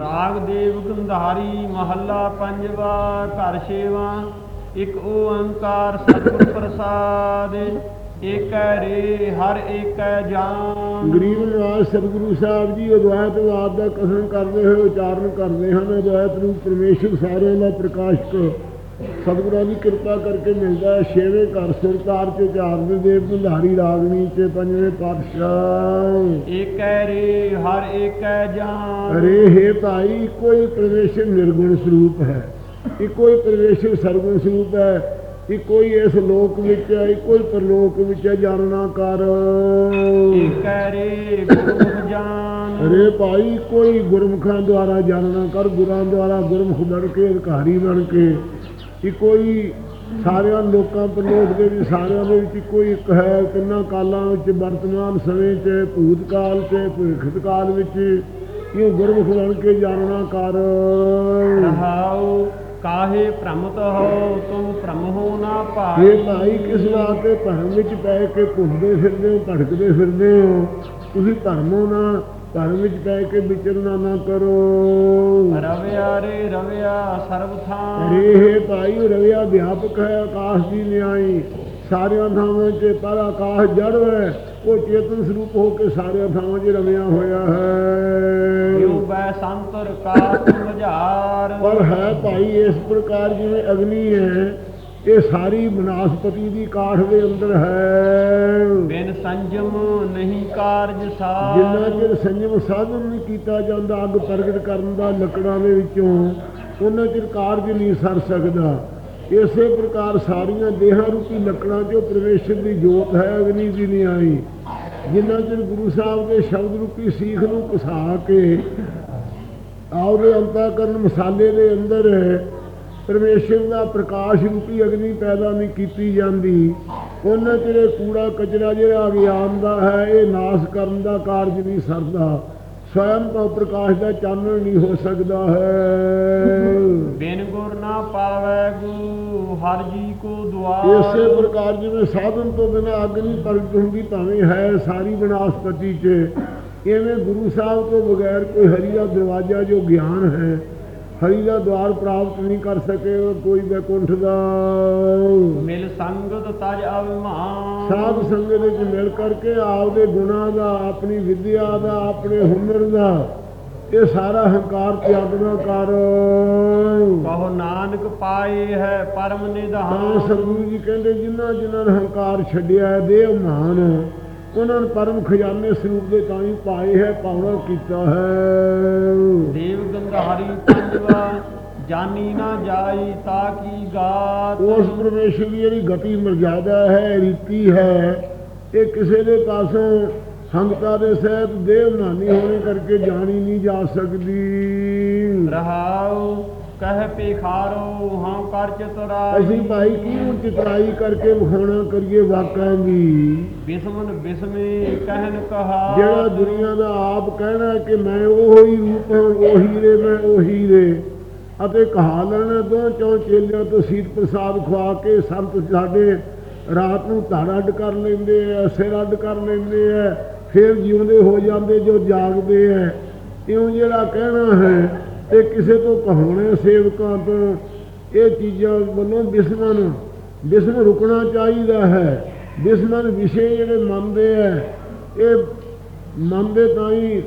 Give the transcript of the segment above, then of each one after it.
ਰਾਗ ਦੇਵ ਗੰਧਾਰੀ ਮਹੱਲਾ ਪੰਜਵਾ ਘਰ ਛੇਵਾ। ਇੱਕ ਓੰਕਾਰ ਸਤਿਗੁਰ ਪ੍ਰਸਾਦ, ਏਕੈ ਰੇ, ਹਰ ਏਕੈ ਜਾਨ। ਗਰੀਬ ਨਿਵਾਸ ਸਤਿਗੁਰੂ ਸਾਹਿਬ ਜੀ ਅਦਵੈਤਵਾਦ ਦਾ ਕਥਨ ਕਰਦੇ ਹੋਏ ਉਚਾਰਨ ਕਰਦੇ ਹਨ। ਅਦਵੈਤ ਨੂੰ ਪਰਮੇਸ਼ਰ ਸਾਰਿਆਂ ਦਾ ਪ੍ਰਕਾਸ਼ਕ ਸਤਿਗੁਰਾਂ ਦੀ ਕਿਰਪਾ ਕਰਕੇ ਮਿਲਦਾ ਹੈ ਛੇਵੇਂ ਘਰ ਸੁਰਤਾਰ ਚ ਚਾਰਦੇ ਦੇਵ ਭੰਡਾਰੀ ਰਾਗਨੀ ਚ ਪੰਜਵੇਂ ਪਾਤਸ਼ਾਹ। ਏਕੈ ਰੇ ਹਰ ਏਕੈ ਜਾਨ। ਅਰੇ ਹੈ ਭਾਈ ਹੀ ਪਰਮੇਸ਼ਰ ਨਿਰਗੁਣ ਸਰੂਪ ਹੈ। ਇੱਕੋ ਹੀ ਪਰਮੇਸ਼ਰ ਸਰਗੁਣ ਸਰੂਪ ਹੈ। ਇੱਕੋ ਹੀ ਇਸ ਲੋਕ ਵਿੱਚ ਹੈ ਇੱਕੋ ਹੀ ਪਰਲੋਕ ਵਿੱਚ ਹੈ ਜਾਣਨਾ ਕਰ। ਏਕੈ ਰੇ ਗੁਰੂ ਜਾਨ। ਅਰੇ ਭਾਈ ਕੋਈ ਗੁਰਮੁਖਾਂ ਦੁਆਰਾ ਜਾਣਨਾ ਕਰ ਗੁਰਾਂ ਦੁਆਰਾ ਗੁਰਮੁਖ ਬਣ ਕੇ ਅਧਿਕਾਰੀ ਬਣ ਕੇ। ਇੱਕੋ ਹੀ ਸਾਰਿਆਂ ਲੋਕਾਂ ਪਰਲੋਕ ਦੇ ਵੀ ਸਾਰਿਆਂ ਦੇ ਵਿੱਚ ਹੀ ਇੱਕ ਹੈ ਤਿੰਨਾਂ ਕਾਲਾਂ ਵਿੱਚ ਵਰਤਮਾਨ ਸਮੇਂ 'ਚ ਭੂਤਕਾਲ 'ਚ ਭਵਿੱਖਤ ਕਾਲ ਵਿੱਚ। ਇਹ ਗੁਰਮੁਖ ਬਣ ਕੇ ਜਾਣਨਾ ਕਰ। ਰਹਾਉ ਕਾਹੇ ਭ੍ਰਮਤ ਹੋ ਤੁਮ ਭ੍ਰਮ ਹੋ ਨਾ ਪਾਈ ਇਹ ਭਾਈ ਕਿਸ ਵਾਸਤੇ? ਭਰਮ ਵਿੱਚ ਪੈ ਕੇ ਘੁੰਮਦੇ ਫਿਰਦੇ ਹੋ ਭਟਕਦੇ ਫਿਰਦੇ ਹੋ। ਤੁਸੀਂ ਧਰਮੋਂ ਨਾ। ਧਰਮ ਵਿੱਚ ਪੈ ਕੇ ਵਿਚਰਨਾ ਨਾ ਕਰੋ। ਰਵਿਆ ਰੇ ਰਵਿਆ ਸਰਬ ਥਾਂ ਹੈ ਭਾਈ ਰਵਿਆ ਵਿਆਪਕ ਹੈ ਆਕਾਸ਼ ਦੀ ਨਿਆਈ। ਸਾਰਿਆਂ ਥਾਵਾਂ 'ਚ ਪਰ ਆਕਾਸ਼ ਜੜ ਹੈ। ਉਹ ਚੇਤਨ ਸਰੂਪ ਹੋ ਕੇ ਸਾਰਿਆਂ ਥਾਵਾਂ 'ਚ ਰਵਿਆ ਹੋਇਆ ਯੋ ਹੈ ਬੈ ਸੰਤਰ ਮਝਾਰ ਪਰ ਹੈ ਭਾਈ ਇਸ ਪ੍ਰਕਾਰ ਜਿਵੇਂ ਅਗਨੀ ਹੈ ਇਹ ਸਾਰੀ ਬਨਾਸਪਤੀ ਦੀ ਕਾਠ ਦੇ ਅੰਦਰ ਹੈ। ਬਿਨ ਸੰਜਮ ਕਾਰਜ ਸਾਰ। ਜਿੰਨਾ ਚਿਰ ਸੰਜਮ ਸਾਧਨ ਨਹੀਂ ਕੀਤਾ ਜਾਂਦਾ, ਅੱਗ ਪ੍ਰਗਟ ਕਰਨ ਦਾ ਲੱਕੜਾਂ ਦੇ ਵਿੱਚੋਂ, ਉਹਨਾਂ ਚਿਰ ਕਾਰਜ ਨਹੀਂ ਸਰ ਸਕਦਾ। ਇਸੇ ਪ੍ਰਕਾਰ ਸਾਰੀਆਂ ਦੇਹਾਂ ਰੂਪੀ ਲੱਕੜਾਂ 'ਚੋਂ ਪ੍ਰਵੇਸ਼ਰ ਦੀ ਜੋਤ ਹੈ, ਅਗਨੀ ਦੀ ਨਹੀਂ ਆਈ। ਜਿੰਨਾ ਚਿਰ ਗੁਰੂ ਸਾਹਿਬ ਦੇ ਸ਼ਬਦ ਰੂਪੀ ਸੀਖ ਨੂੰ ਘਸਾ ਕੇ ਆਉਦੇ ਅੰਤःਕਰਨ ਮਸਾਲੇ ਦੇ ਅੰਦਰ ਪਰਮੇਸ਼ਰ ਦਾ ਪ੍ਰਕਾਸ਼ ਰੂਪੀ ਅਗਨੀ ਪੈਦਾ ਨਹੀਂ ਕੀਤੀ ਜਾਂਦੀ ਉਹਨਾਂ ਚਿਰ ਕੂੜਾ ਕਚਰਾ ਜਿਹੜਾ ਅਗਿਆਨ ਦਾ ਹੈ ਇਹ ਨਾਸ਼ ਕਰਨ ਦਾ ਕਾਰਜ ਨਹੀਂ ਸਰਦਾ। ਸਵਯੰ ਤੋਂ ਪ੍ਰਕਾਸ਼ ਦਾ ਚਾਨਣ ਨਹੀਂ ਹੋ ਸਕਦਾ ਹੈ। ਬਿਨ ਗੁਰ ਨਾ ਪਾਵੈ ਗੁਰੂ ਹਰ ਜੀ ਕੋ ਦੁਆਰ। ਇਸੇ ਪ੍ਰਕਾਰ ਜਿਵੇਂ ਸਾਧਨ ਤੋਂ ਬਿਨਾਂ ਅੱਗ ਨਹੀਂ ਪ੍ਰਗਟ ਹੁੰਦੀ ਭਾਵੇਂ ਹੈ ਸਾਰੀ ਬਨਾਸਪਤੀ 'ਚ। ਇਵੇਂ ਗੁਰੂ ਸਾਹਿਬ ਤੋਂ ਬਗੈਰ ਕੋਈ ਹਰੀ ਦਾ ਦਰਵਾਜ਼ਾ ਜੋ ਗਿਆਨ ਹੈ ਹਰੀ ਦਾ ਦਵਾਰ ਪ੍ਰਾਪਤ ਨਹੀਂ ਕਰ ਸਕੇਗਾ ਕੋਈ ਬੈਕੁੰਠ ਦਾ। ਮਿਲ ਸੰਗਤ ਤਜ ਅਭਿਮਾਨ ਸਾਧ ਸੰਗਤ ਵਿੱਚ ਮਿਲ ਕਰਕੇ ਆਪਦੇ ਗੁਣਾਂ ਦਾ ਆਪਣੀ ਵਿਦਿਆ ਦਾ ਆਪਣੇ ਹੁਨਰ ਦਾ ਇਹ ਸਾਰਾ ਹੰਕਾਰ ਤਿਆਗਣਾ ਕਰ। ਕਹੋ ਨਾਨਕ ਪਾਏ ਹੈ ਪਰਮ ਨਿਧਾਨ। ਸਤਿਗੁਰੂ ਜੀ ਕਹਿੰਦੇ ਜਿਨ੍ਹਾਂ ਜਿਨ੍ਹਾਂ ਨੇ ਹੰਕਾਰ ਛੱਡਿਆ ਹੈ ਦੇਵ ਮਾਨ ਉਹਨਾਂ ਨੇ ਪਰਮ ਖਜ਼ਾਨੇ ਸਰੂਪ ਦੇ ਤਾਂ ਹੀ ਪਾਏ ਹੈ ਪਾਵਨਾ ਕੀਤਾ ਹੈ। ਦੇਵ ਗੰਧਾਰੀ ਪੰਜਵਾ ਜਾਨੀ ਨਾ ਜਾਈ ਤਾ ਕੀ ਗਾਤ। ਉਸ ਪਰਮੇਸ਼ਰ ਦੀ ਜਿਹੜੀ ਗਤੀ ਮਰਜ਼ਾਦਾ ਹੈ ਰੀਤੀ ਹੈ ਇਹ ਕਿਸੇ ਦੇ ਪਾਸੋਂ ਸੰਗਤਾਂ ਦੇ ਸਹਿਤ ਦੇਵ ਨਾਨੀ ਹੋਣੇ ਕਰਕੇ ਜਾਣੀ ਨਹੀਂ ਜਾ ਸਕਦੀ। ਰਹਾਉ ਕਹਿ ਪੇਖਾਰੋ ਹਾਂ ਕਰ ਚਤੁਰਾਈ। ਅਸੀਂ ਭਾਈ ਕਿਉਂ ਚਿਤਰਾਈ ਕਰਕੇ ਵਿਖਾਉਣਾ ਕਰੀਏ ਵਾਕਾਂ ਦੀ। ਬਿਸਮਨ ਬਿਸਮੇ ਕਹਿਨ ਕਹਾ। ਜਿਹੜਾ ਦੁਨੀਆ ਦਾ ਆਪ ਕਹਿਣਾ ਕਿ ਮੈਂ ਉਹ ਹੀ ਰੂਪ ਹਾਂ ਉਹੀ ਰੇ ਮੈਂ ਉਹੀ ਰੇ। ਅਤੇ ਕਹਾ ਲੈਣਾ ਦੋ ਚੌ ਚੇਲਿਆਂ ਤੋਂ ਸੀਤ ਪ੍ਰਸਾਦ ਖਵਾ ਕੇ ਸੰਤ ਸਾਡੇ ਰਾਤ ਨੂੰ ਧੜ ਅੱਡ ਕਰ ਲੈਂਦੇ ਆ ਸਿਰ ਅੱਡ ਕਰ ਲੈਂਦੇ ਆ ਫਿਰ ਜਿਉਂਦੇ ਹੋ ਜਾਂਦੇ ਜੋ ਜਾਗਦੇ ਆ। ਇਉਂ ਜਿਹੜਾ ਕਹਿਣਾ ਹੈ ਤੇ ਕਿਸੇ ਤੋਂ ਕਹਾਉਣੇ ਸੇਵਕਾਂ ਤੋਂ, ਇਹ ਚੀਜ਼ਾਂ ਵੱਲੋਂ ਬਿਸਮਨ ਬਿਸਮ ਰੁਕਣਾ ਚਾਹੀਦਾ ਹੈ। ਬਿਸਮਨ ਵਿਸ਼ੇ ਜਿਹੜੇ ਮੰਨਦੇ ਆ, ਇਹ ਮੰਨਦੇ ਤਾਂ ਹੀ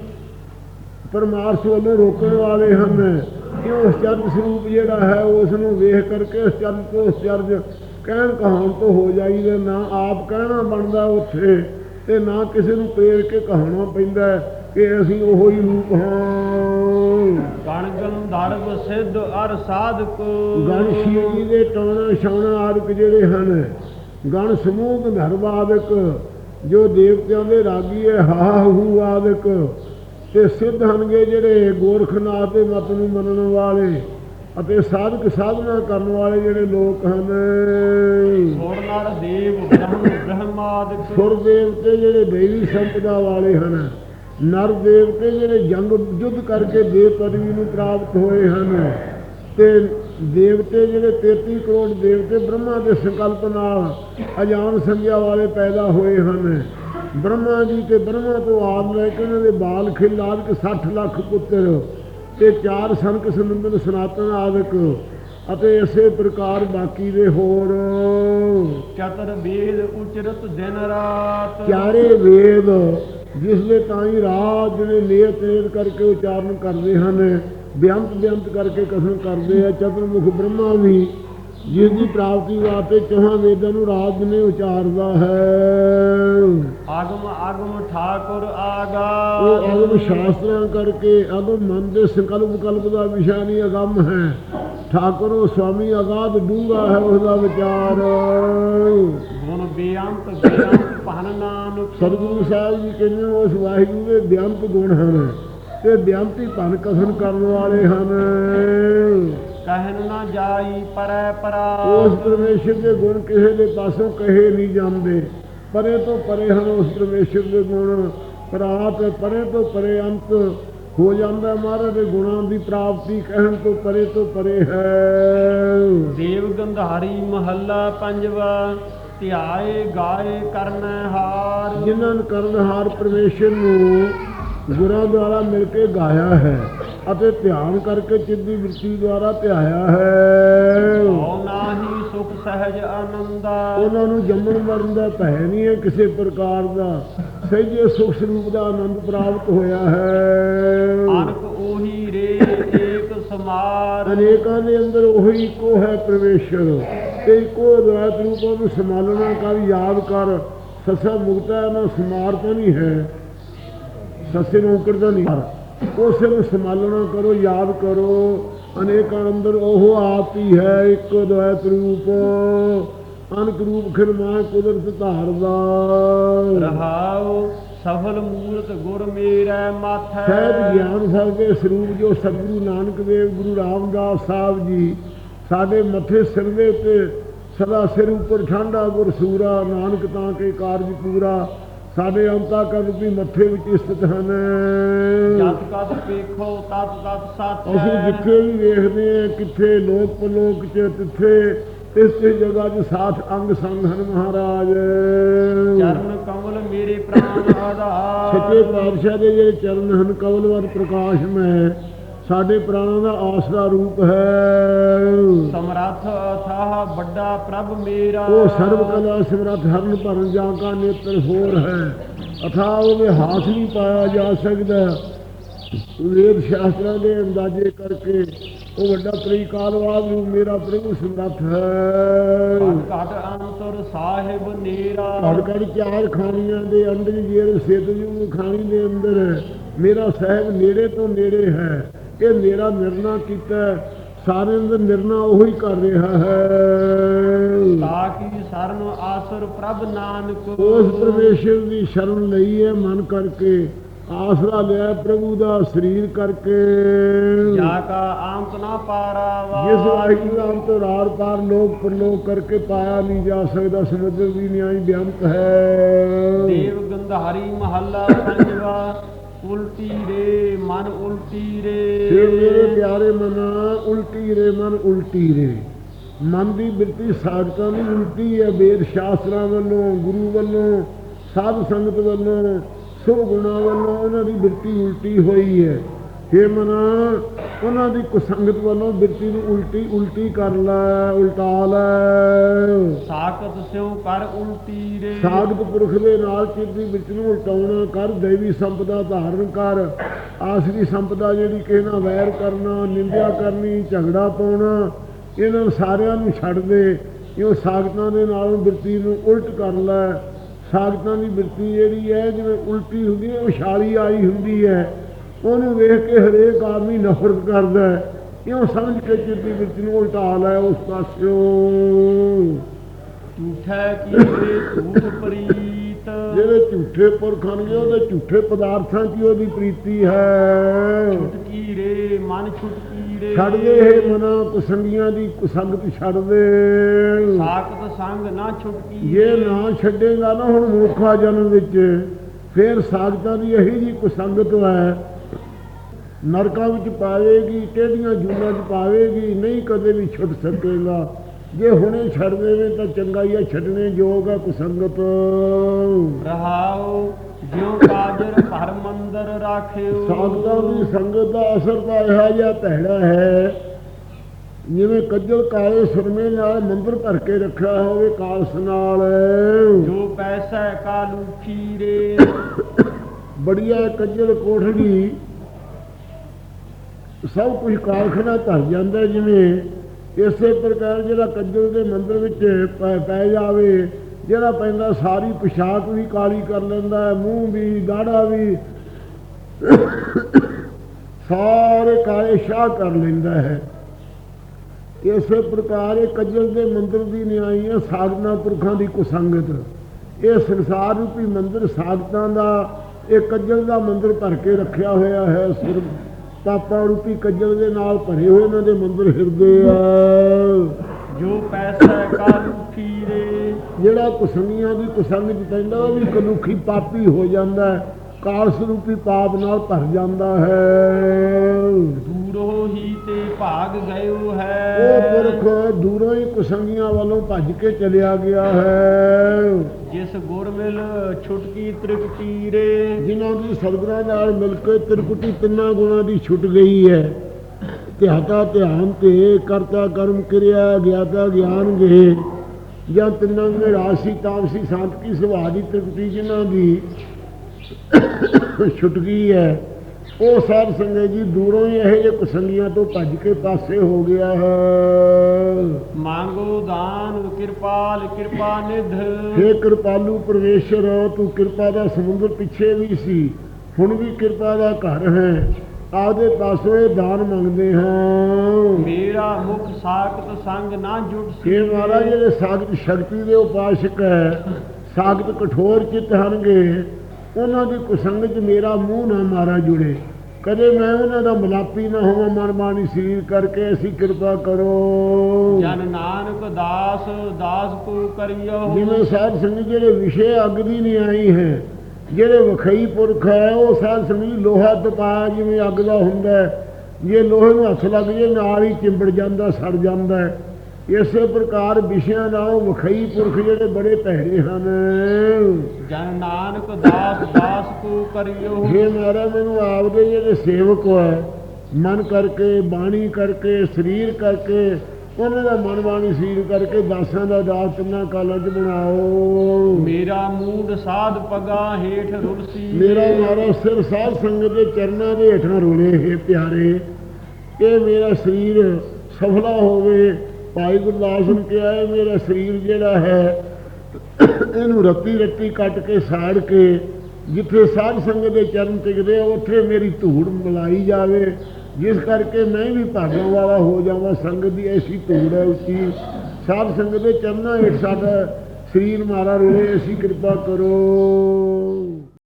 ਪਰਮਾਰਥ ਵੱਲੋਂ ਰੋਕਣ ਵਾਲੇ ਹਨ। ਕਿ ਉਸ ਚਰਜ ਸਰੂਪ ਜਿਹੜਾ ਹੈ ਉਸ ਨੂੰ ਵੇਖ ਕਰਕੇ ਉਸ ਚਰਜ ਤੋਂ ਉਸ ਚਰਜ ਕਹਿਣ ਕਹਾਉਣ ਤੋਂ ਹੋ ਜਾਈਦਾ, ਨਾ ਆਪ ਕਹਿਣਾ ਬਣਦਾ ਉੱਥੇ, ਤੇ ਨਾ ਕਿਸੇ ਨੂੰ ਪ੍ਰੇਰ ਕੇ ਕਹਾਉਣਾ ਪੈਂਦਾ। ਕਿ ਅਸੀਂ ਉਹੋ ਹੀ ਰੂਪ ਹਾਂ। ਗਣ ਗੰਧਰਵ ਸਿੱਧ ਅਰ ਸਾਧਕ। ਗਣ ਜੀ ਦੇ ਟਾਣਾ ਛਾਉਣਾ ਆਦਿਕ ਜਿਹੜੇ ਹਨ ਗਣ ਸਮੂਹ ਗੰਧਰਵਾਦਕ ਜੋ ਦੇਵਤਿਆਂ ਦੇ ਰਾਗੀ ਹੈ ਹਾ ਹੂ ਆਦਿਕ। ਤੇ ਸਿੱਧ ਹਨਗੇ ਜਿਹੜੇ ਗੋਰਖਨਾਥ ਦੇ ਮਤ ਨੂੰ ਮੰਨਣ ਵਾਲੇ ਅਤੇ ਸਾਧਕ ਸਾਧਨਾ ਕਰਨ ਵਾਲੇ ਜਿਹੜੇ ਲੋਕ ਹਨ। ਹੋਰ ਨਰ ਦੇਵ ਬ੍ਰਹਮ ਬ੍ਰਹਮਾਦਿਕ ਸੁਰ ਦੇਵਤੇ ਜਿਹੜੇ ਦੇਵੀ ਸੰਪਦਾ ਵਾਲੇ ਹਨ। ਨਰ ਦੇਵਤੇ ਜਿਹੜੇ ਜੰਗ ਯੁੱਧ ਕਰਕੇ ਦੇਵ ਪਦਵੀ ਨੂੰ ਪ੍ਰਾਪਤ ਹੋਏ ਹਨ ਤੇ ਦੇਵਤੇ ਜਿਹੜੇ 33 ਕਰੋੜ ਦੇਵਤੇ ਬ੍ਰਹਮਾ ਦੇ ਸੰਕਲਪ ਨਾਲ ਅਜਾਨ ਸੰਗਿਆ ਵਾਲੇ ਪੈਦਾ ਹੋਏ ਹਨ। ਬ੍ਰਹਮਾ ਜੀ ਤੇ ਬ੍ਰਹਮਾ ਤੋਂ ਆਦ ਲੈ ਕੇ ਉਹਨਾਂ ਦੇ ਬਾਲ ਖਿਲਾਦ ਕੇ 60 ਲੱਖ ਪੁੱਤਰ ਤੇ ਚਾਰ ਸੰਕ ਸੰਨੰਦਨ ਸਨਾਤਨ ਆਦਿਕ ਅਤੇ ਇਸੇ ਪ੍ਰਕਾਰ ਬਾਕੀ ਦੇ ਹੋਰ। ਚਤਰ ਵੇਦ ਉਚਰਤ ਦਿਨ ਰਾਤ। ਚਾਰੇ ਵੇਦ ਜਿਸ ਦੇ ਤਾਈ ਰਾਤ ਜਿਹੜੇ ਨੇਤ ਨੇਤ ਕਰਕੇ ਉਚਾਰਨ ਕਰਦੇ ਹਨ ਬਿਆੰਤ ਬਿਆੰਤ ਕਰਕੇ ਕਥਨ ਕਰਦੇ ਆ ਚਤੁਰਮੁਖ ਬ੍ਰਹਮਾ ਵੀ ਜਿਸ ਦੀ ਪ੍ਰਾਪਤੀ ਵਾਸਤੇ ਚੌਹਾਂ ਵੇਦਾਂ ਨੂੰ ਰਾਤ ਦਿਨੇ ਉਚਾਰਦਾ ਹੈ। ਆਗਮ ਆਗਮ ਠਾਕੁਰ ਆਗਾ ਉਹ ਅਗਮ ਸ਼ਾਸਤਰਾਂ ਕਰਕੇ ਅਗਮ ਮਨ ਦੇ ਸੰਕਲਪ ਕਲਪ ਦਾ ਵਿਸ਼ਾ ਨਹੀਂ ਅਗੰਮ ਹੈ। ਠਾਕੁਰ ਉਹ ਸਵਾਮੀ ਅਗਾਧ ਡੂੰਘਾ ਹੈ ਉਸ ਦਾ ਵਿਚਾਰ। ਗੁਣ ਬੇਅੰਤ ਬੇਅੰਤ ਸਤਿਗੁਰੂ ਸਾਹਿਬ ਜੀ ਕਹਿੰਦੇ ਉਸ ਵਾਹਿਗੁਰੂ ਦੇ ਬਿਆੰਤ ਗੁਣ ਹਨ ਤੇ ਬਿਆੰਤੀ ਭਨ ਕਥਨ ਕਰਨ ਵਾਲੇ ਹਨ। ਕਹਿਨ ਨਾ ਜਾਈ ਪਰੈ ਪਰਾ। ਉਸ ਪਰਮੇਸ਼ਰ ਦੇ ਗੁਣ ਕਿਸੇ ਦੇ ਪਾਸੋਂ ਕਹੇ ਨਹੀਂ ਜਾਂਦੇ। ਪਰੇ ਤੋਂ ਪਰੇ ਹਨ ਉਸ ਪਰਮੇਸ਼ਰ ਦੇ ਗੁਣ। ਪ੍ਰਾਪ ਪਰੇ ਤੋਂ ਪਰੇ ਅੰਤ ਹੋ ਜਾਂਦਾ ਮਹਾਰਾਜ ਦੇ ਗੁਣਾਂ ਦੀ ਪ੍ਰਾਪਤੀ ਕਹਿਣ ਤੋਂ ਪਰੇ ਤੋਂ ਪਰੇ ਹੈ। ਦੇਵ ਗੰਧਾਰੀ ਮਹੱਲਾ ਪੰਜਵਾ। ਧਿਆਏ ਗਾਏ ਕਰਨ ਹਾਰ। ਜਿਨ੍ਹਾਂ ਨੇ ਕਰਨਹਾਰ ਪਰਮੇਸ਼ਰ ਨੂੰ ਗੁਰਾਂ ਦੁਆਰਾ ਮਿਲ ਕੇ ਗਾਇਆ ਹੈ ਅਤੇ ਧਿਆਨ ਕਰਕੇ ਚਿੱਤੀ ਵ੍ਰਿਤੀ ਦੁਆਰਾ ਧਿਆਇਆ ਹੈ। ਹਉ ਨਾਹੀ ਸੁਖ ਸਹਿਜ ਆਨੰਦਾ। ਉਹਨਾਂ ਨੂੰ ਜੰਮਣ ਮਰਨ ਦਾ ਭੈ ਨਹੀਂ ਹੈ ਕਿਸੇ ਪ੍ਰਕਾਰ ਦਾ। ਸਹਿਜੇ ਸੁਖ ਸਰੂਪ ਦਾ ਆਨੰਦ ਪ੍ਰਾਪਤ ਹੋਇਆ ਹੈ। ਅਨਕ ਉਹੀ ਰੇ ਏਕ ਸਮਾਰ। ਅਨੇਕਾਂ ਦੇ ਅੰਦਰ ਉਹੀ ਇੱਕੋ ਹੈ ਪਰਮੇਸ਼ਰ। ਤੇ ਇੱਕੋ ਅਦਵੈਤ ਰੂਪਾਂ ਨੂੰ ਸੰਭਾਲਣਾ ਕਰ ਯਾਦ ਕਰ। ਸੱਸਾ ਮੁਕਤਾ ਨਾ ਸਮਾਰਤਾ ਨਹੀਂ ਹੈ। ਸੱਸੇ ਨੂੰ ਉਕੜਦਾ ਨਹੀਂ ਕਰ ਉਸੇ ਨੂੰ ਸੰਭਾਲਣਾ ਕਰੋ ਯਾਦ ਕਰੋ। ਅਨੇਕਾਂ ਅੰਦਰ ਉਹ ਆਪ ਹੀ ਹੈ ਇੱਕ ਅਦਵੈਤ ਰੂਪ। ਅਨਕ ਰੂਪ ਖਿਰਮਾ ਕੁਦਰਤ ਧਾਰਦਾ। ਰਹਾਉ ਸਫਲ ਮੂਰਤ ਗੁਰ ਮੇਰਾ ਮਾਥੈ। ਸਹਿਜ ਗਿਆਨ ਸਾਹਿਬ ਦੇ ਸਰੂਪ ਜੋ ਸਤਿਗੁਰੂ ਨਾਨਕ ਦੇਵ ਗੁਰੂ ਰਾਮਦਾਸ ਸਾਹਿਬ ਜੀ ਸਾਡੇ ਮੱਥੇ ਸਿਰ ਦੇ ਉੱਤੇ ਸਦਾ ਸਿਰ ਉੱਪਰ ਠਾਂਡਾ ਗੁਰ ਸੂਰਾ ਨਾਨਕ ਤਾਂ ਕੇ ਕਾਰਜ ਪੂਰਾ। ਸਾਡੇ ਅੰਤਾ ਕਰਨ ਵੀ ਮੱਥੇ ਵਿੱਚ ਸਥਿਤ ਹਨ। ਜਤ ਕਤ ਪੇਖੋ ਤਤ ਤਤ ਸੱਚ। ਅਸੀਂ ਜਿੱਥੇ ਵੀ ਵੇਖਦੇ ਕਿੱਥੇ ਲੋਕ ਪਲੋਕ ਚ ਤਿੱਥੇ ਇਸ ਜਗ੍ਹਾ 'ਚ ਸਾਥ ਅੰਗ ਸੰਗ ਹਨ ਮਹਾਰਾਜ। ਚਰਨ ਕਮਲ ਮੇਰੇ ਪ੍ਰਾਨ ਆਧਾਰ। ਸੱਚੇ ਪਾਤਸ਼ਾਹ ਦੇ ਜਿਹੜੇ ਚਰਨ ਹਨ ਕਵਲਵਰ ਪ੍ਰਕਾਸ਼ ਮੈਂ। ਸਾਡੇ ਪ੍ਰਾਣਾਂ ਦਾ ਆਸਰਾ ਰੂਪ ਹੈ। ਸਮਰੱਥ ਅਥਾਹ ਵੱਡਾ ਪ੍ਰਭ ਮੇਰਾ। ਉਹ ਸਰਬ ਕਲਾ ਸਿਮਰਤ ਹਰਨ ਭਰਨ ਜਾ ਕਾ ਨੇਤਰ ਹੋਰ ਹੈ। ਅਥਾ ਉਹਦੇ ਹਾਥ ਨਹੀਂ ਪਾਇਆ ਜਾ ਸਕਦਾ ਵੇਦ ਸ਼ਾਸਤਰਾਂ ਦੇ ਅੰਦਾਜ਼ੇ ਕਰਕੇ ਉਹ ਵੱਡਾ ਤਰੀਕਾਲਵਾਦ ਰੂਪ ਮੇਰਾ ਪ੍ਰਭੂ ਸਮਰੱਥ ਹੈ। ਘਟ ਘਟ ਅੰਤਰ ਸਾਹਿਬ ਨੇਰਾ। ਘੜ ਘੜ ਚਾਰ ਖਾਣੀਆਂ ਦੇ ਅੰਦਰ ਜੇਰ ਸਿੱਧ ਜੂ ਖਾਣੀ ਦੇ ਅੰਦਰ ਮੇਰਾ ਸਾਹਿਬ ਨੇੜੇ ਤੋਂ ਨੇੜੇ ਹੈ। ਇਹ ਮੇਰਾ ਨਿਰਣਾ ਕੀਤਾ ਹੈ। ਸਾਰੇ ਅੰਦਰ ਨਿਰਣਾ ਉਹੀ ਕਰ ਰਿਹਾ ਹੈ। ਤਾਕੀ ਸਰਨ ਆਸਰ ਪ੍ਰਭ ਨਾਨਕ ਉਸ ਪਰਮੇਸ਼ਰ ਦੀ ਸ਼ਰਨ ਲਈ ਹੈ ਮਨ ਕਰਕੇ ਆਸਰਾ ਲਿਆ ਪ੍ਰਭੂ ਦਾ ਸਰੀਰ ਕਰਕੇ। ਜਾ ਕਾ ਆਮਤ ਨਾ ਪਾਰਾਵਾ। ਜਿਸ ਵਾਹਿਗੁਰੂ ਨਾਮ ਤੋਂ ਰਾਰ ਪਾਰ ਲੋਕ ਪਰਲੋਕ ਕਰਕੇ ਪਾਇਆ ਨਹੀਂ ਜਾ ਸਕਦਾ ਸਮੁੰਦਰ ਦੀ ਨਿਆਈ ਬਿਆੰਤ ਹੈ। ਦੇਵ ਗੰਧਾਰੀ ਮਹੱਲਾ ਪੰਜਵਾ। ਉਲਟੀ ਰੇ ਮਨ ਉਲਟੀ ਫਿਰ ਮੇਰੇ ਪਿਆਰੇ ਮਨਾ, ਉਲਟੀ ਰੇ ਮਨ, ਉਲਟੀ ਰੇ। ਮਨ ਦੀ ਬਿਰਤੀ ਸਾਧਕਾਂ ਦੀ ਉਲਟੀ ਹੈ ਵੇਦ ਸ਼ਾਸਤਰਾਂ ਵੱਲੋਂ, ਗੁਰੂ ਵੱਲੋਂ, ਸਾਧ ਸੰਗਤ ਵੱਲੋਂ ਸੋ ਗੁਣਾ ਵੱਲੋਂ, ਉਹਨਾਂ ਦੀ ਬਿਰਤੀ ਉਲਟੀ ਹੋਈ ਹੈ। हे ਮਨਾ ਉਹਨਾਂ ਦੀ ਕੁਸੰਗਤ ਵੱਲੋਂ ਬਿਰਤੀ ਨੂੰ ਉਲਟੀ ਉਲਟੀ ਕਰ ਲੈ ਉਲਟਾ ਲੈ। ਸਾਖਤ ਸਿਉ ਕਰ ਉਲਟੀ ਰੇ। ਸਾਧਕ ਪੁਰਖ ਦੇ ਨਾਲ ਚਿੱਤ ਦੀ ਵਿੱਚ ਨੂੰ ਉਲਟਾਉਣਾ ਕਰ ਦੇਵੀ ਸੰਪਦਾ ਧਾਰਨ ਕਰ। ਆਸਰੀ ਸੰਪਦਾ ਜਿਹੜੀ ਕਿਸੇ ਨਾਲ ਵੈਰ ਕਰਨਾ ਨਿੰਦਿਆ ਕਰਨੀ ਝਗੜਾ ਪਾਉਣਾ ਇਹਨਾਂ ਸਾਰਿਆਂ ਨੂੰ ਛੱਡ ਦੇ। ਇਹ ਸਾਗਤਾਂ ਦੇ ਨਾਲ ਬਿਰਤੀ ਨੂੰ ਉਲਟ ਕਰ ਲੈ। ਸਾਗਤਾਂ ਦੀ ਬਿਰਤੀ ਜਿਹੜੀ ਹੈ ਜਿਵੇਂ ਉਲਟੀ ਹੁੰਦੀ ਹੈ ਉਛਾਲੀ ਆਈ ਹੁੰਦੀ ਹੈ। ਉਹਨੂੰ ਵੇਖ ਕੇ ਹਰੇਕ ਆਦਮੀ ਨਫ਼ਰਤ ਕਰਦਾ ਹੈ। ਇਉਂ ਸਮਝ ਕੇ ਚਿੱਤ ਬਿਰਤੀ ਨੂੰ ਉਲਟਾ ਲੈ ਉਸ ਪਾਸਿਓਂ? ਝੂਠੈ ਕੀ ਰੇ ਝੂਠ ਪ੍ਰੀਤ। ਜਿਹੜੇ ਝੂਠੇ ਪੁਰਖਾਂ ਨੇ ਉਹਦੇ ਝੂਠੇ ਪਦਾਰਥਾਂ 'ਚ ਉਹਦੀ ਪ੍ਰੀਤੀ ਹੈ। ਛੁਟਕੀ ਰੇ ਮਨ ਛੁਟਕੀ ਰੇ ਛੱਡ ਦੇ ਇਹ ਮਨਾ ਕੁਸੰਗੀਆਂ ਦੀ ਕੁਸੰਗਤ ਛੱਡ ਦੇ। ਸਾਖਤ ਸੰਗ ਨਾ ਛੁਟਕੀ ਜੇ ਨਾ ਛੱਡੇਗਾ ਨਾ ਹੁਣ ਮੂਰਖਾ ਜਨਮ ਵਿੱਚ ਫੇਰ ਸਾਗਤਾਂ ਦੀ ਇਹੀ ਜੀ ਕੁਸੰਗਤ ਹੈ। ਨਰਕਾਂ ਵਿੱਚ ਪਾਵੇਗੀ ਟੇਢੀਆਂ ਜੂਨਾਂ 'ਚ ਪਾਵੇਗੀ ਨਹੀਂ ਕਦੇ ਵੀ ਛੁੱਟ ਸਕੇਗਾ। ਜੇ ਹੁਣੇ ਛੱਡ ਦੇਵੇ ਤਾਂ ਚੰਗਾ ਹੀ ਹੈ ਛੱਡਣੇ ਯੋਗ ਹੈ ਕੁਸੰਗਤ। ਰਹਾਉ ਜਿਉ ਕਾਜਰ ਭਰ ਮੰਦਰ ਰਾਖਿਓ। ਸਾਧਕਾਂ ਦੀ ਸੰਗਤ ਦਾ ਅਸਰ ਤਾਂ ਇਹੋ ਜਿਹਾ ਭੈੜਾ ਹੈ। ਜਿਵੇਂ ਕੱਜਲ ਕਾਲੇ ਸੁਰਮੇ ਨਾਲ ਮੰਦਰ ਭਰ ਕੇ ਰੱਖਿਆ ਹੋਵੇ ਕਾਲਸ ਨਾਲ। ਜੋ ਪੈਸਾ ਕਾਲੂ ਖੀਰੇ। ਬੜੀਆ ਕੱਜਲ ਕੋਠੜੀ ਸਭ ਕੁਝ ਕਾਰਖਾਨਾ ਧਰ ਜਾਂਦਾ ਜਿਵੇਂ ਇਸੇ ਪ੍ਰਕਾਰ ਜਿਹੜਾ ਕੱਜਲ ਦੇ ਮੰਦਰ ਵਿੱਚ ਪੈ- ਪੈ ਜਾਵੇ, ਜਿਹੜਾ ਪੈਂਦਾ ਸਾਰੀ ਪੋਸ਼ਾਕ ਵੀ ਕਾਲੀ ਕਰ ਲੈਂਦਾ ਹੈ, ਮੂੰਹ ਵੀ ਦਾੜਾ ਵੀ, ਸਾਰੇ ਕਾਲੇ ਸ਼ਾਹ ਕਰ ਲੈਂਦਾ ਹੈ। ਇਸੇ ਪ੍ਰਕਾਰ ਇਹ ਕੱਜਲ ਦੇ ਮੰਦਰ ਦੀ ਨਿਆਈ ਹੈ, ਸਾਧਨਾ ਪੁਰਖਾਂ ਦੀ ਕੁਸੰਗਤ। ਇਹ ਸੰਸਾਰ ਰੂਪੀ ਮੰਦਰ ਸਾਧਕਾਂ ਦਾ, ਇਹ ਕੱਜਲ ਦਾ ਮੰਦਰ ਭਰ ਕੇ ਰੱਖਿਆ ਹੋਇਆ ਹੈ ਸੁਰ ਪਾਪਾ ਰੂਪੀ ਕੱਜਲ ਦੇ ਨਾਲ ਭਰੇ ਹੋਏ ਇਹਨਾਂ ਦੇ ਮੰਦਰ ਹਿਰਦੇ ਆ। ਜੋ ਪੈਸਾ ਕਾਲੂ ਖੀਰੇ? ਜਿਹੜਾ ਕੁਸੰਗੀਆਂ ਦੀ ਕੁਸੰਗ ਚ ਪੈਂਦਾ ਉਹ ਵੀ ਕਨੂਖੀ ਪਾਪੀ ਹੋ ਜਾਂਦਾ ਹੈ। ਰੂਪੀ ਪਾਪ ਨਾਲ ਭਰ ਜਾਂਦਾ ਹੈ। ਦੂਰੋ ਹੀ ਤੇ ਭਾਗ ਗਇਓ ਉਹ ਹੈ ਪੁਰਖ ਦੂਰੋਂ ਹੀ ਕੁਸੰਗੀਆਂ ਵੱਲੋਂ ਭੱਜ ਕੇ ਚਲਿਆ ਗਿਆ ਹੈ। ਜਿਸ ਛੁਟਕੀ ਤ੍ਰਿਪਤੀ ਰੇ ਜਿਨ੍ਹਾਂ ਦੀ ਸਤਿਗੁਰਾਂ ਨਾਲ ਮਿਲ ਕੇ ਤਿਰਕੁਟੀ ਤਿੰਨਾਂ ਗੁਣਾਂ ਦੀ ਛੁੱਟ ਗਈ ਹੈ। ਧਿਆਤਾ ਧਿਆਨ ਤੇ, ਕਰਤਾ ਕਰਮ ਕਿਰਿਆ, ਗਿਆਤਾ ਗਿਆਨ ਗੇ ਜਾਂ ਤਿੰਨਾਂ ਦੇ ਰਾਸੀ ਤਾਮਸੀ ਸਾਂਤਕੀ ਸੁਭਾਅ ਦੀ ਤਿਰਕੁਟੀ ਜਿਨ੍ਹਾਂ ਦੀ ਛੁੱਟ ਗਈ ਹੈ। ਉਹ ਸਾਧ ਸੰਗਤ ਜੀ ਦੂਰੋਂ ਹੀ ਇਹ ਜਿਹੇ ਕੁਸੰਗੀਆਂ ਤੋਂ ਭੱਜ ਕੇ ਪਾਸੇ ਹੋ ਗਿਆ ਹੈ। ਮੰਗੋ ਦਾਨ ਕਿਰਪਾਲ ਕਿਰਪਾ ਨਿਧ। ਹੇ ਕਿਰਪਾਲੂ ਪਰਮੇਸ਼ਰ ਤੂੰ ਕਿਰਪਾ ਦਾ ਸਮੁੰਦਰ ਪਿੱਛੇ ਵੀ ਸੀ ਹੁਣ ਵੀ ਕਿਰਪਾ ਦਾ ਘਰ ਹੈ। ਆਪਦੇ ਪਾਸੋਂ ਦਾਨ ਮੰਗਦੇ ਹਾਂ। ਮੇਰਾ ਮੁਖ ਸਾਖਤ ਸੰਗ ਨਾ ਜੁਟ ਇਹ ਮਹਾਰਾਜ ਜਿਹੜੇ ਸਾਗਤ ਸ਼ਕਤੀ ਦੇ ਉਪਾਸ਼ਕ ਹੈ ਸਾਗਤ ਕਠੋਰ ਚਿੱਤ ਹਨਗੇ ਉਹਨਾਂ ਦੀ ਕੁਸੰਗ 'ਚ ਮੇਰਾ ਮੂੰਹ ਨਾ ਮਾਰਾ ਜੁੜੇ। ਕਦੇ ਮੈਂ ਉਹਨਾਂ ਦਾ ਮਲਾਪੀ ਨਾ ਹੋਵਾਂ ਮਨਮਾਨੀ ਸਰੀਰ ਕਰਕੇ ਐਸੀ ਕਿਰਪਾ ਕਰੋ। ਜਨ ਨਾਨਕ ਦਾਸ ਦਾਸ ਕੋ ਕਰਿਓ ਜਿਵੇਂ ਸਾਧ ਸੰਗਤ ਜਿਹੜੇ ਵਿਸ਼ੇ ਅੱਗ ਦੀ ਨਹੀਂ ਆਈ ਹੈ ਜਿਹੜੇ ਵਖਈ ਪੁਰਖ ਹੈ ਉਹ ਸਾਧ ਸੰਗਤ ਲੋਹਾ ਤਪਾ ਜਿਵੇਂ ਅੱਗ ਦਾ ਹੁੰਦਾ ਜੇ ਲੋਹੇ ਨੂੰ ਹੱਥ ਲੱਗ ਜੇ ਨਾਲ ਹੀ ਚਿੰਬੜ ਜਾਂਦਾ ਸੜ ਜਾਂਦਾ ਹੈ। ਇਸੇ ਪ੍ਰਕਾਰ ਵਿਸ਼ਿਆਂ ਨਾਲ ਵਖਈ ਪੁਰਖ ਜਿਹੜੇ ਬੜੇ ਭੈੜੇ ਹਨ। ਜਨ ਨਾਨਕ ਦਾਸ ਦਾਸ ਕੋ ਕਰਿਓ। हे ਮਹਾਰਾਜ ਮੈਨੂੰ ਆਪਦੇ ਜਿਹੜੇ ਸੇਵਕ ਹੈ ਮਨ ਕਰਕੇ ਬਾਣੀ ਕਰਕੇ ਸਰੀਰ ਕਰਕੇ ਉਹਨਾਂ ਦਾ ਮਨ ਬਾਣੀ ਸਰੀਰ ਕਰਕੇ ਦਾਸਾਂ ਦਾ ਦਾਸ ਤਿੰਨਾਂ ਕਾਲਾਂ 'ਚ ਬਣਾਓ। ਮੇਰਾ ਮੂਡ ਸਾਧ ਪਗਾ ਹੇਠ ਰੁਲਸੀ। ਮੇਰਾ ਮਾਰਾ ਸਿਰ ਸਾਧ ਸੰਗਤ ਦੇ ਚਰਨਾਂ ਦੇ ਹੇਠਾਂ ਰੋਲੇ ਹੈ ਪਿਆਰੇ। ਇਹ ਮੇਰਾ ਸਰੀਰ ਸਫਲਾ ਹੋਵੇ ਭਾਈ ਗੁਰਦਾਸ ਨੇ ਕਿਹਾ ਹੈ ਮੇਰਾ ਸਰੀਰ ਜਿਹੜਾ ਹੈ, ਇਹਨੂੰ ਰੱਤੀ ਰੱਤੀ ਕੱਟ ਕੇ ਸਾੜ ਕੇ ਜਿੱਥੇ ਸਾਧ ਸੰਗਤ ਦੇ ਚਰਨ ਟਿਕਦੇ ਆ, ਉੱਥੇ ਮੇਰੀ ਧੂੜ ਮਲਾਈ ਜਾਵੇ। ਜਿਸ ਕਰਕੇ ਮੈਂ ਵੀ ਭਾਗਾਂ ਵਾਲਾ ਹੋ ਜਾਵਾਂ, ਸੰਗਤ ਦੀ ਐਸੀ ਧੂੜ ਹੈ ਉੱਚੀ। ਸਾਧ ਸੰਗਤ ਦੇ ਚਰਨਾਂ ਹੇਠ ਸਾਡਾ ਸਰੀਰ ਮਾਰਾ ਰੋਲੇ ਐਸੀ ਕਿਰਪਾ ਕਰੋ।